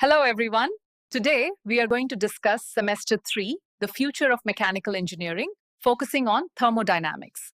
Hello, everyone. Today, we are going to discuss semester three, the future of mechanical engineering, focusing on thermodynamics.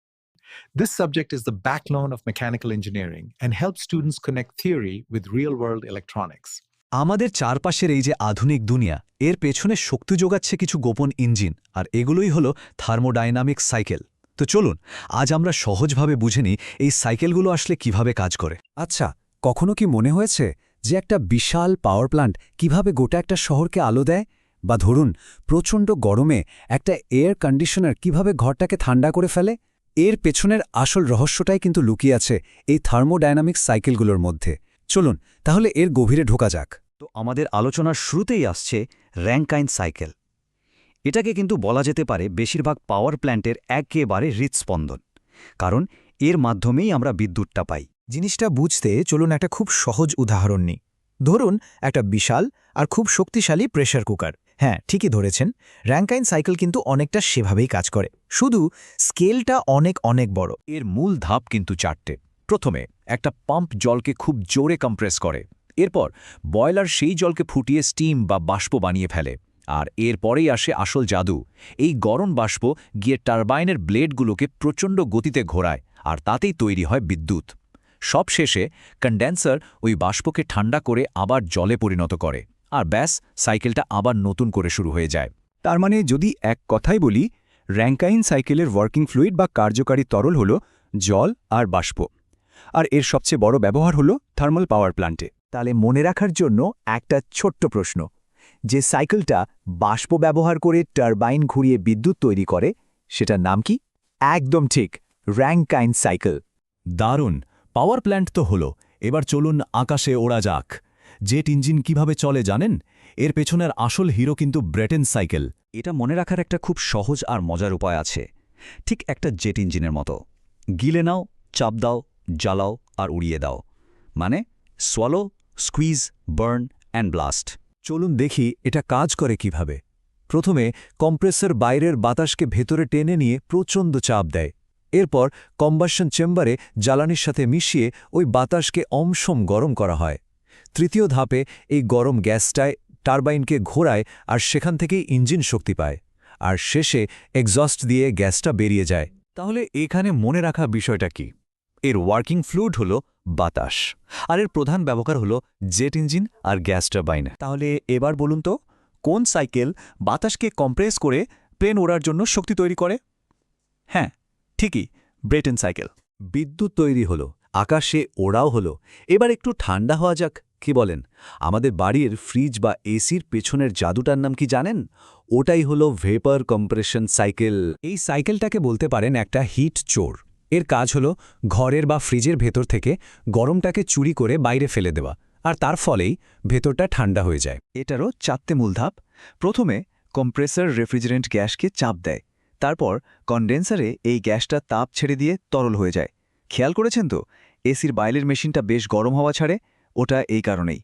This subject is the backbone of mechanical engineering and helps students connect theory with real world electronics. আমাদের চারপাশের এই যে আধুনিক দুনিয়া এর পেছনে শক্তি যোগাচ্ছে কিছু গোপন ইঞ্জিন আর এগুলোই হলো থার্মোডাইনামিক সাইকেল তো চলুন আজ আমরা সহজভাবে বুঝে নিই এই সাইকেলগুলো আসলে কিভাবে কাজ করে আচ্ছা কখনো কি মনে হয়েছে যে একটা বিশাল পাওয়ার প্ল্যান্ট কীভাবে গোটা একটা শহরকে আলো দেয়? বা ধরুন, প্রচণ্ড গরমে একটা এয়ার কন্ডিশনার কীভাবে ঘরটাকে ঠান্ডা করে ফেলে? এর পেছনের আসল রহস্যটাই কিন্তু লুকিয়ে আছে এই থার্মোডাইনামিক সাইকেলগুলোর মধ্যে। চলুন, তাহলে এর গভীরে ঢোকা যাক। তো আমাদের আলোচনার শুরুতেই আসছে র্যাঙ্কাইন সাইকেল এটাকে কিন্তু বলা যেতে পারে বেশিরভাগ পাওয়ার প্ল্যান্টের একেবারে হৃৎস্পন্দন। কারণ এর মাধ্যমেই আমরা বিদ্যুৎটা পাই। জিনিসটা বুঝতে চলুন একটা খুব সহজ উদাহরণ নিই। ধরুন, একটা বিশাল আর খুব শক্তিশালী প্রেশার কুকার। হ্যাঁ ঠিকই ধরেছেন, র্যাঙ্কাইন সাইকেল কিন্তু অনেকটা সেভাবেই কাজ করে। শুধু স্কেলটা অনেক অনেক বড়। এর মূল ধাপ কিন্তু চারটে। প্রথমে, একটা পাম্প জলকে খুব জোরে কম্প্রেস করে। এরপর, বয়লার সেই জলকে ফুটিয়ে স্টিম বা বাষ্প বানিয়ে ফেলে। আর এরপরেই আসে আসল জাদু। এই গরম বাষ্প গিয়ে টারবাইনের ব্লেডগুলোকে প্রচণ্ড গতিতে ঘোরায়, আর তাতেই তৈরি হয় বিদ্যুৎ। সব শেষে কন্ডেন্সার ওই বাষ্পকে ঠান্ডা করে আবার জলে পরিণত করে, আর ব্যাস সাইকেলটা আবার নতুন করে শুরু হয়ে যায়। তার মানে যদি এক কথাই বলি, র্যাঙ্কাইন সাইকেলের ওয়ার্কিং ফ্লুইড বা কার্যকারী তরল হল জল আর বাষ্প। আর এর সবচেয়ে বড় ব্যবহার হল থার্মাল পাওয়ার প্ল্যান্টে তাহলে মনে রাখার জন্য একটা ছোট্ট প্রশ্ন, যে সাইকেলটা বাষ্প ব্যবহার করে টারবাইন ঘুরিয়ে বিদ্যুৎ তৈরি করে, সেটার নাম কি? একদম ঠিক, র্যাঙ্কাইন সাইকেল দারুণ! পাওয়ার প্ল্যান্ট তো হলো, এবার চলুন আকাশে ওড়া যাক। জেট ইঞ্জিন কীভাবে চলে জানেন? এর পেছনের আসল হিরো কিন্তু ব্রেটেন সাইকেল। এটা মনে রাখার একটা খুব সহজ আর মজার উপায় আছে। ঠিক একটা জেট ইঞ্জিনের মতো। গিলে নাও, চাপ দাও, জ্বালাও আর উড়িয়ে দাও। মানে swallow squeeze burn and blast চলুন দেখি এটা কাজ করে কীভাবে। প্রথমে কম্প্রেসর বাইরের বাতাসকে ভেতরে টেনে নিয়ে প্রচণ্ড চাপ দেয়। এরপর কম্বাসন চেম্বারে জ্বালানির সাথে মিশিয়ে ওই বাতাসকে অমসম গরম করা হয়। তৃতীয় ধাপে এই গরম গ্যাসটায় টারবাইনকে ঘোরায় আর সেখান থেকেই ইঞ্জিন শক্তি পায় আর শেষে এক্সস্ট দিয়ে গ্যাসটা বেরিয়ে যায়। তাহলে এখানে মনে রাখা বিষয়টা কি? এর ওয়ার্কিং ফ্লুইড হল বাতাস আর এর প্রধান ব্যবহার হল জেট ইঞ্জিন আর গ্যাস টারবাইন। তাহলে এবার বলুন তো, কোন সাইকেল বাতাসকে কম্প্রেস করে প্লেন ওড়ার জন্য শক্তি তৈরি করে? হ্যাঁ ঠিকই ব্রেটেন সাইকেল বিদ্যুৎ তৈরি হলো, আকাশে ওড়াও হলো, এবার একটু ঠান্ডা হওয়া যাক, কি বলেন? আমাদের বাড়ির ফ্রিজ বা এসির পেছনের জাদুটার নাম কি জানেন? ওটাই হলো ভেপার কম্প্রেশন সাইকেল এই সাইকেলটাকে বলতে পারেন একটা হিট চোর। এর কাজ হল ঘরের বা ফ্রিজের ভেতর থেকে গরমটাকে চুরি করে বাইরে ফেলে দেওয়া, আর তার ফলেই ভেতরটা ঠান্ডা হয়ে যায়। এটারও চারটে মূলধাপ। প্রথমে কম্প্রেসর রেফ্রিজারেন্ট গ্যাসকে চাপ দেয়। তারপর কন্ডেন্সারে এই গ্যাসটা তাপ ছেড়ে দিয়ে তরল হয়ে যায়। খেয়াল করেছেন তো? এসির বাইলের মেশিনটা বেশ গরম হওয়া ছাড়ে, ওটা এই কারণেই।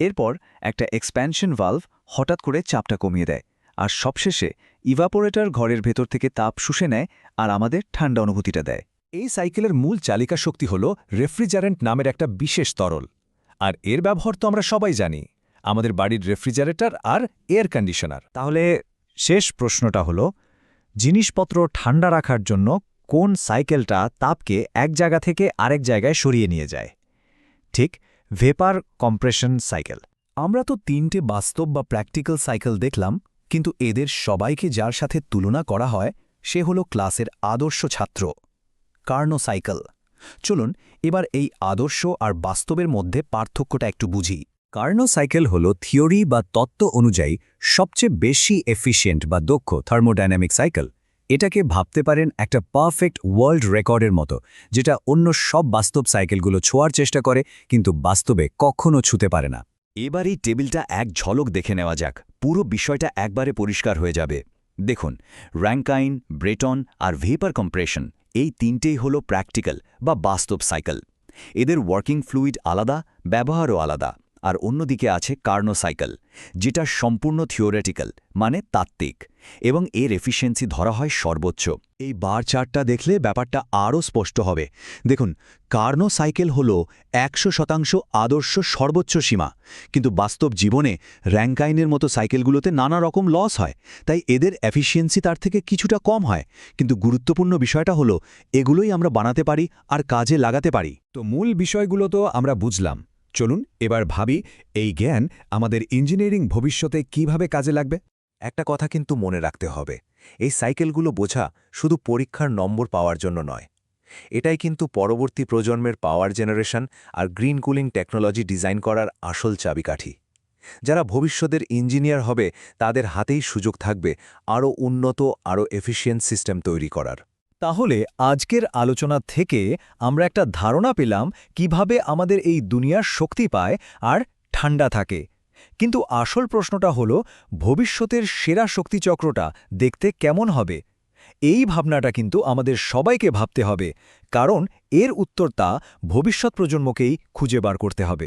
এরপর একটা এক্সপ্যানশন ভালভ হঠাৎ করে চাপটা কমিয়ে দেয় আর সবশেষে ইভাপোরেটর ঘরের ভেতর থেকে তাপ শুষে নেয় আর আমাদের ঠান্ডা অনুভূতিটা দেয়। এই সাইকেলের মূল চালিকা শক্তি হল রেফ্রিজারেন্ট নামের একটা বিশেষ তরল। আর এর ব্যবহার তো আমরা সবাই জানি, আমাদের বাড়ির রেফ্রিজারেটর আর এয়ার কন্ডিশনার তাহলে শেষ প্রশ্নটা হলো জিনিসপত্র ঠান্ডা রাখার জন্য কোন সাইকেলটা তাপকে এক জায়গা থেকে আরেক জায়গায় সরিয়ে নিয়ে যায়। ঠিক ভেপার কম্প্রেশন সাইকেল। আমরা তো তিনটে বাস্তব বা প্র্যাকটিক্যাল সাইকেল দেখলাম, কিন্তু এদের সবাইকে যার সাথে তুলনা করা হয়, সে হল ক্লাসের আদর্শ ছাত্র, কার্নো সাইকেল। চলুন, এবার এই আদর্শ আর বাস্তবের মধ্যে পার্থক্যটা একটু বুঝি। কার্নো সাইকেল হল থিওরি বা তত্ত্ব অনুযায়ী সবচেয়ে বেশি এফিশিয়েন্ট বা দক্ষ থার্মোডাইনামিক সাইকেল। এটাকে ভাবতে পারেন একটা পারফেক্ট ওয়ার্ল্ড রেকর্ডের মতো, যেটা অন্য সব বাস্তব সাইকেলগুলো ছোঁয়ার চেষ্টা করে, কিন্তু বাস্তবে কখনও ছুতে পারে না। এবার এই টেবিলটা এক ঝলক দেখে নেওয়া যাক। পুরো বিষয়টা একবারে পরিষ্কার হয়ে যাবে। দেখুন, র্যাঙ্কাইন, ব্রেটন আর ভেপার কম্প্রেশন এই তিনটেই হলো প্র্যাকটিক্যাল বা বাস্তব সাইকেল। এদের ওয়ার্কিং ফ্লুইড আলাদা, ব্যবহারও আলাদা। আর অন্যদিকে আছে কার্নো সাইকেল যেটা সম্পূর্ণ থিওরেটিক্যাল মানে তাত্ত্বিক, এবং এর এফিসিয়েন্সি ধরা হয় সর্বোচ্চ। এই বার চার্টটা দেখলে ব্যাপারটা আরও স্পষ্ট হবে। দেখুন কার্নো সাইকেল হল একশো শতাংশ আদর্শ সর্বোচ্চ সীমা, কিন্তু বাস্তব জীবনে র্যাঙ্কাইনের মতো সাইকেলগুলোতে নানা রকম লস হয়, তাই এদের এফিসিয়েন্সি তার থেকে কিছুটা কম হয়। কিন্তু গুরুত্বপূর্ণ বিষয়টা হলো, এগুলোই আমরা বানাতে পারি আর কাজে লাগাতে পারি। তো মূল বিষয়গুলো তো আমরা বুঝলাম। চলুন এবার ভাবি এই জ্ঞান আমাদের ইঞ্জিনিয়ারিং ভবিষ্যতে কীভাবে কাজে লাগবে? একটা কথা কিন্তু মনে রাখতে হবে। এই সাইকেলগুলো বোঝা শুধু পরীক্ষার নম্বর পাওয়ার জন্য নয়। এটাই কিন্তু পরবর্তী প্রজন্মের পাওয়ার জেনারেশন আর গ্রিন কুলিং টেকনোলজি ডিজাইন করার আসল চাবিকাঠি। যারা ভবিষ্যতের ইঞ্জিনিয়ার হবে, তাদের হাতেই সুযোগ থাকবে আরও উন্নত, আরও এফিশিয়েন্ট সিস্টেম তৈরি করার। তাহলে আজকের আলোচনা থেকে আমরা একটা ধারণা পেলাম কীভাবে আমাদের এই দুনিয়ার শক্তি পায় আর ঠান্ডা থাকে। কিন্তু আসল প্রশ্নটা হলো, ভবিষ্যতের সেরা শক্তিচক্রটা দেখতে কেমন হবে? এই ভাবনাটা কিন্তু আমাদের সবাইকে ভাবতে হবে, কারণ এর উত্তরটা ভবিষ্যৎ প্রজন্মকেই খুঁজে বার করতে হবে।